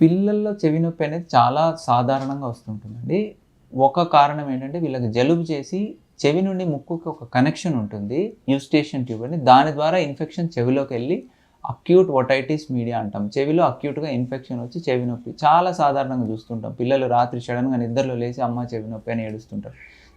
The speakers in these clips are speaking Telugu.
పిల్లల్లో చెవి నొప్పి అనేది చాలా సాధారణంగా వస్తుంటుందండి. ఒక కారణం ఏంటంటే వీళ్ళకి జలుబు చేసి చెవి నుండి ముక్కుకి ఒక కనెక్షన్ ఉంటుంది యూస్టేషన్ ట్యూబ్ అని. దాని ద్వారా ఇన్ఫెక్షన్ చెవిలోకి వెళ్ళి అక్యూట్ ఒటైటిస్ మీడియా అంటాం. చెవిలో అక్యూట్గా ఇన్ఫెక్షన్ వచ్చి చెవి నొప్పి. చాలా సాధారణంగా చూస్తుంటాం. పిల్లలు రాత్రి సడన్గా నిద్రలో లేచి అమ్మ చెవి నొప్పి అని ఏడుస్తుంటారు.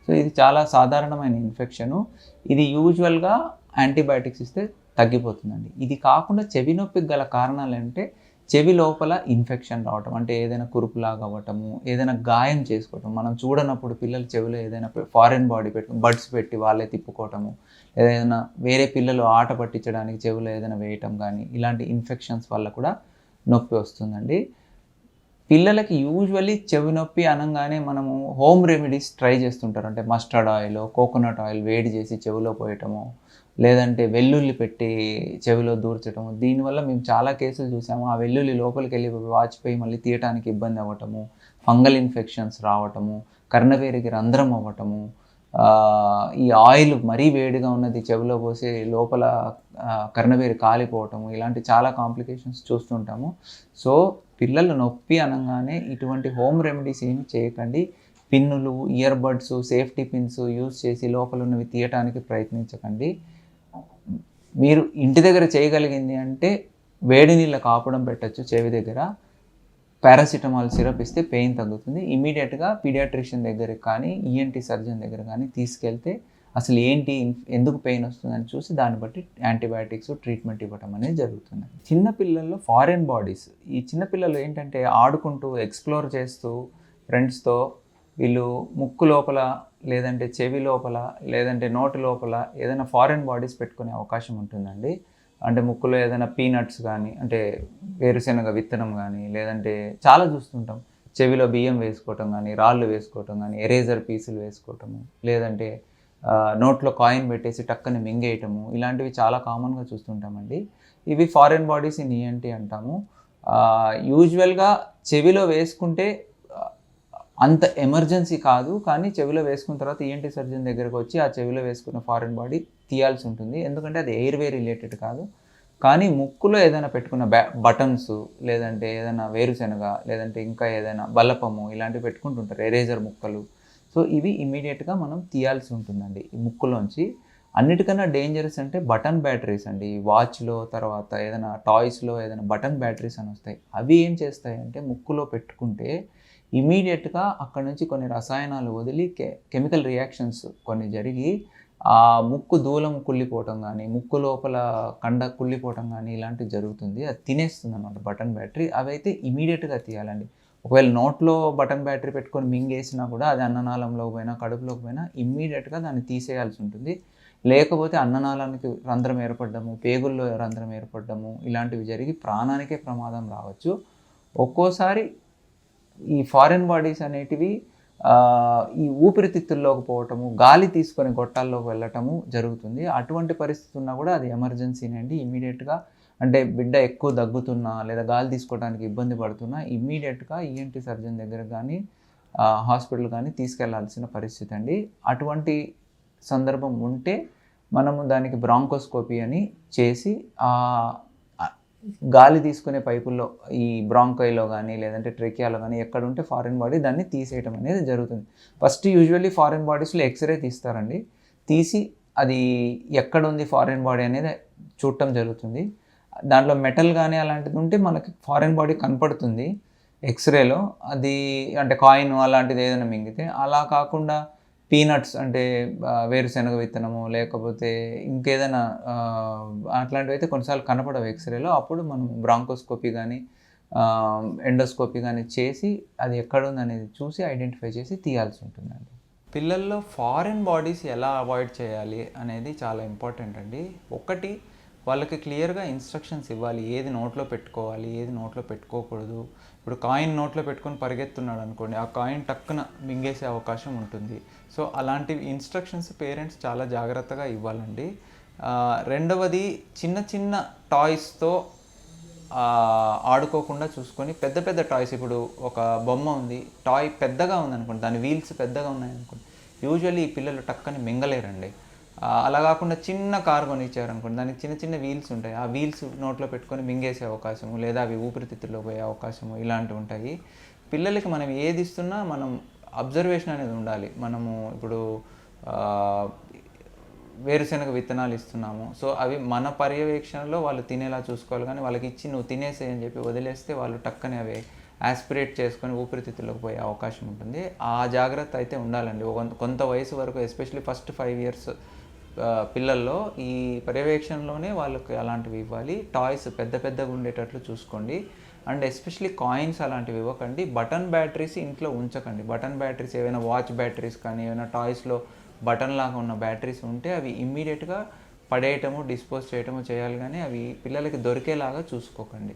సో ఇది చాలా సాధారణమైన ఇన్ఫెక్షను ఇది యూజువల్గా యాంటీబయాటిక్స్ ఇస్తే తగ్గిపోతుందండి. ఇది కాకుండా చెవి నొప్పికి గల కారణాలు అంటే చెవి లోపల ఇన్ఫెక్షన్ రావటం అంటే ఏదైనా కురుపులాగా అవ్వటము ఏదైనా గాయం చేసుకోవటం మనం చూడనప్పుడు పిల్లలు చెవిలో ఏదైనా ఫారెన్ బాడీ పెట్టడం బడ్స్ పెట్టి వాళ్ళే తిప్పుకోవటము ఏదైనా వేరే పిల్లలు ఆట పట్టించడానికి చెవిలో ఏదైనా వేయటం కానీ ఇలాంటి ఇన్ఫెక్షన్స్ వల్ల కూడా నొప్పి వస్తుందండి. పిల్లలకి యూజువల్లీ చెవి నొప్పి అనగానే మనము హోమ్ రెమెడీస్ ట్రై చేస్తుంటారు. అంటే మస్టర్డ్ ఆయిల్ కోకోనట్ ఆయిల్ వేడి చేసి చెవిలో పోయటము లేదంటే వెల్లుల్లి పెట్టి చెవిలో దూర్చటము. దీనివల్ల మేము చాలా కేసులు చూసాము. ఆ వెల్లుల్లి లోపలికి వెళ్ళి వాచిపోయి మళ్ళీ తీయటానికి ఇబ్బంది అవ్వటము ఫంగల్ ఇన్ఫెక్షన్స్ రావటము కర్ణవేరికి రంధ్రం అవ్వటము ఈ ఆయిల్ మరీ వేడిగా ఉన్నది చెవిలో పోసి లోపల కర్ణవేరి కాలిపోవటము ఇలాంటి చాలా కాంప్లికేషన్స్ చూస్తుంటాము. సో పిల్లలు నొప్పి అనగానే ఇటువంటి హోమ్ రెమెడీస్ ఏమి చేయకండి. పిన్నులు ear buds safety pins use చేసి లోపల ఉన్నవి తీయటానికి ప్రయత్నించకండి. మీరు ఇంటి దగ్గర చేయగలిగింది అంటే వేడి నీళ్ళ కాపడం పెట్టచ్చు చెవి దగ్గర. పారాసిటమాల్ సిరప్ ఇస్తే పెయిన్ తగ్గుతుంది. ఇమీడియట్గా పీడియాట్రిషియన్ దగ్గర కానీ ఈఎన్టీ సర్జన్ దగ్గర కానీ తీసుకెళ్తే అసలు ఏంటి ఎందుకు పెయిన్ వస్తుందని చూసి దాన్ని బట్టి యాంటీబయాటిక్స్ ట్రీట్మెంట్ ఇవ్వటం అనేది జరుగుతుంది. చిన్నపిల్లల్లో ఫారెన్ బాడీస్ ఈ చిన్నపిల్లలు ఏంటంటే ఆడుకుంటూ ఎక్స్ప్లోర్ చేస్తూ ఫ్రెండ్స్తో వీళ్ళు ముక్కు లోపల లేదంటే చెవి లోపల లేదంటే నోటి లోపల ఏదైనా ఫారెన్ బాడీస్ పెట్టుకునే అవకాశం ఉంటుందండి. అంటే ముక్కులో ఏదైనా పీనట్స్ కానీ అంటే వేరుశెనగ విత్తనం కానీ లేదంటే చాలా చూస్తుంటాం. చెవిలో బియ్యం వేసుకోవటం కానీ రాళ్ళు వేసుకోవటం కానీ ఎరేజర్ పీసులు వేసుకోవటము లేదంటే నోట్లో కాయిన్ పెట్టేసి టక్కని మింగేయటము ఇలాంటివి చాలా కామన్గా చూస్తుంటామండి. ఇవి ఫారెన్ బాడీస్ ఇన్ ఈఎన్టీ అంటాము. యూజువల్గా చెవిలో వేసుకుంటే అంత ఎమర్జెన్సీ కాదు కానీ చెవిలో వేసుకున్న తర్వాత ఈఎన్టీ సర్జన్ దగ్గరకు వచ్చి ఆ చెవిలో వేసుకున్న ఫారెన్ బాడీ తీయాల్సి ఉంటుంది. ఎందుకంటే అది ఎయిర్వే రిలేటెడ్ కాదు. కానీ ముక్కులో ఏదైనా పెట్టుకున్న బ్యా బటన్స్ లేదంటే ఏదైనా వేరుశెనగ లేదంటే ఇంకా ఏదైనా బల్లపము ఇలాంటివి పెట్టుకుంటుంటారు ఎరేజర్ ముక్కలు. సో ఇవి ఇమీడియట్గా మనం తీయాల్సి ఉంటుందండి ఈ ముక్కులోంచి. అన్నిటికన్నా డేంజరస్ అంటే బటన్ బ్యాటరీస్ అండి. వాచ్లో తర్వాత ఏదైనా టాయ్స్లో ఏదైనా బటన్ బ్యాటరీస్ అని వస్తాయి. అవి ఏం చేస్తాయి అంటే ముక్కులో పెట్టుకుంటే ఇమీడియట్గా అక్కడ నుంచి కొన్ని రసాయనాలు వదిలి కె కెమికల్ రియాక్షన్స్ కొన్ని జరిగి ఆ ముక్కు దూలం కుళ్ళిపోవటం కానీ ముక్కు లోపల కండ కుళ్ళిపోవటం కానీ ఇలాంటివి జరుగుతుంది. అది తినేస్తుంది అనమాట బటన్ బ్యాటరీ. అవి అయితే ఇమీడియట్గా తీయాలండి. ఒకవేళ నోట్లో బటన్ బ్యాటరీ పెట్టుకొని మింగేసినా కూడా అది అన్ననాళంలోకి పోయినా కడుపులోకి పోయినా ఇమ్మీడియట్గా దాన్ని తీసేయాల్సి ఉంటుంది. లేకపోతే అన్ననాళానికి రంధ్రం ఏర్పడము పేగుల్లో రంధ్రం ఏర్పడము ఇలాంటివి జరిగి ప్రాణానికే ప్రమాదం రావచ్చు. ఒక్కోసారి ఈ ఫారిన్ బాడీస్ అనేటివి ఈ ఊపిరితిత్తుల్లోకి పోవటము గాలి తీసుకొని గొట్టాల్లోకి వెళ్ళటము జరుగుతుంది. అటువంటి పరిస్థితి ఉన్నా కూడా అది ఎమర్జెన్సీనండి ఇమీడియట్గా అంటే బిడ్డ ఎక్కువ దగ్గుతున్నా లేదా గాలి తీసుకోవడానికి ఇబ్బంది పడుతున్నా ఇమ్మీడియట్గా ఈఎన్టీ సర్జన్ దగ్గర కానీ హాస్పిటల్ కానీ తీసుకెళ్ళాల్సిన పరిస్థితి అండి. అటువంటి సందర్భం ఉంటే మనము దానికి బ్రాంకోస్కోపీ అని చేసి గాలి తీసుకునే పైపుల్లో ఈ బ్రాంకైలో కానీ లేదంటే ట్రెకియాలో కానీ ఎక్కడ ఉంటే ఫారిన్ బాడీ దాన్ని తీసేయటం అనేది జరుగుతుంది. ఫస్ట్ యూజువల్లీ ఫారిన్ బాడీస్లో ఎక్స్రే తీస్తారండి. తీసి అది ఎక్కడ ఉంది ఫారిన్ బాడీ అనేది చూడటం జరుగుతుంది. దాంట్లో మెటల్ కానీ అలాంటిది ఉంటే మనకి ఫారిన్ బాడీ కనపడుతుంది ఎక్స్రేలో. అది అంటే కాయిన్ అలాంటిది ఏదైనా మింగితే. అలా కాకుండా పీనట్స్ అంటే వేరుశనగ విత్తనము లేకపోతే ఇంకేదైనా అట్లాంటివి అయితే కొన్నిసార్లు కనపడవు ఎక్స్రేలో. అప్పుడు మనం బ్రాంకోస్కోపీ కానీ ఎండోస్కోపీ కానీ చేసి అది ఎక్కడుంది అనేది చూసి ఐడెంటిఫై చేసి తీయాల్సి ఉంటుందండి. పిల్లల్లో ఫారిన్ బాడీస్ ఎలా అవాయిడ్ చేయాలి అనేది చాలా ఇంపార్టెంట్ అండి. ఒకటి వాళ్ళకి క్లియర్గా ఇన్స్ట్రక్షన్స్ ఇవ్వాలి. ఏది నోట్లో పెట్టుకోవాలి ఏది నోట్లో పెట్టుకోకూడదు. ఇప్పుడు కాయిన్ నోట్లో పెట్టుకొని పరిగెత్తున్నాడు అనుకోండి ఆ కాయిన్ టక్కున మింగేసే అవకాశం ఉంటుంది. సో అలాంటి ఇన్స్ట్రక్షన్స్ పేరెంట్స్ చాలా జాగ్రత్తగా ఇవ్వాలండి. రెండవది చిన్న చిన్న టాయ్స్తో ఆడుకోకుండా చూసుకొని పెద్ద పెద్ద టాయ్స్ ఇప్పుడు ఒక బొమ్మ ఉంది టాయ్ పెద్దగా ఉంది అనుకోండి దాని వీల్స్ పెద్దగా ఉన్నాయి అనుకోండి యూజువల్లీ ఈ పిల్లలు టక్కని మింగలేరండి. అలా కాకుండా చిన్న కార్ కొనిచ్చారు అనుకోండి దానికి చిన్న చిన్న వీల్స్ ఉంటాయి. ఆ వీల్స్ నోట్లో పెట్టుకొని మింగేసే అవకాశము లేదా అవి ఊపిరితిత్తుల్లో పోయే అవకాశము ఇలాంటివి ఉంటాయి. పిల్లలకి మనం ఏది ఇస్తున్నా మనం అబ్జర్వేషన్ అనేది ఉండాలి. మనము ఇప్పుడు వేరుశనగ విత్తనాలు ఇస్తున్నాము. సో అవి మన పర్యవేక్షణలో వాళ్ళు తినేలా చూసుకోవాలి. కానీ వాళ్ళకి ఇచ్చి నువ్వు తినేసే అని చెప్పి వదిలేస్తే వాళ్ళు టక్కని అవి యాస్పిరేట్ చేసుకొని ఊపిరితిత్తులకు పోయే అవకాశం ఉంటుంది. ఆ జాగ్రత్త అయితే ఉండాలండి. కొంత వయసు వరకు ఎస్పెషల్లీ ఫస్ట్ ఫైవ్ ఇయర్స్ పిల్లల్లో ఈ పర్యవేక్షణలోనే వాళ్ళకి అలాంటివి ఇవ్వాలి. టాయ్స్ పెద్ద పెద్దగా ఉండేటట్లు చూసుకోండి. అండ్ ఎస్పెషలీ కాయిన్స్ అలాంటివి ఇవ్వకండి. బటన్ బ్యాటరీస్ ఇంట్లో ఉంచకండి. బటన్ బ్యాటరీస్ ఏవైనా వాచ్ బ్యాటరీస్ కానీ ఏమైనా టాయ్స్లో బటన్ లాగా ఉన్న బ్యాటరీస్ ఉంటే అవి ఇమ్మీడియట్గా పడేయటము డిస్పోజ్ చేయటము చేయాలి కానీ అవి పిల్లలకి దొరికేలాగా చూసుకోకండి.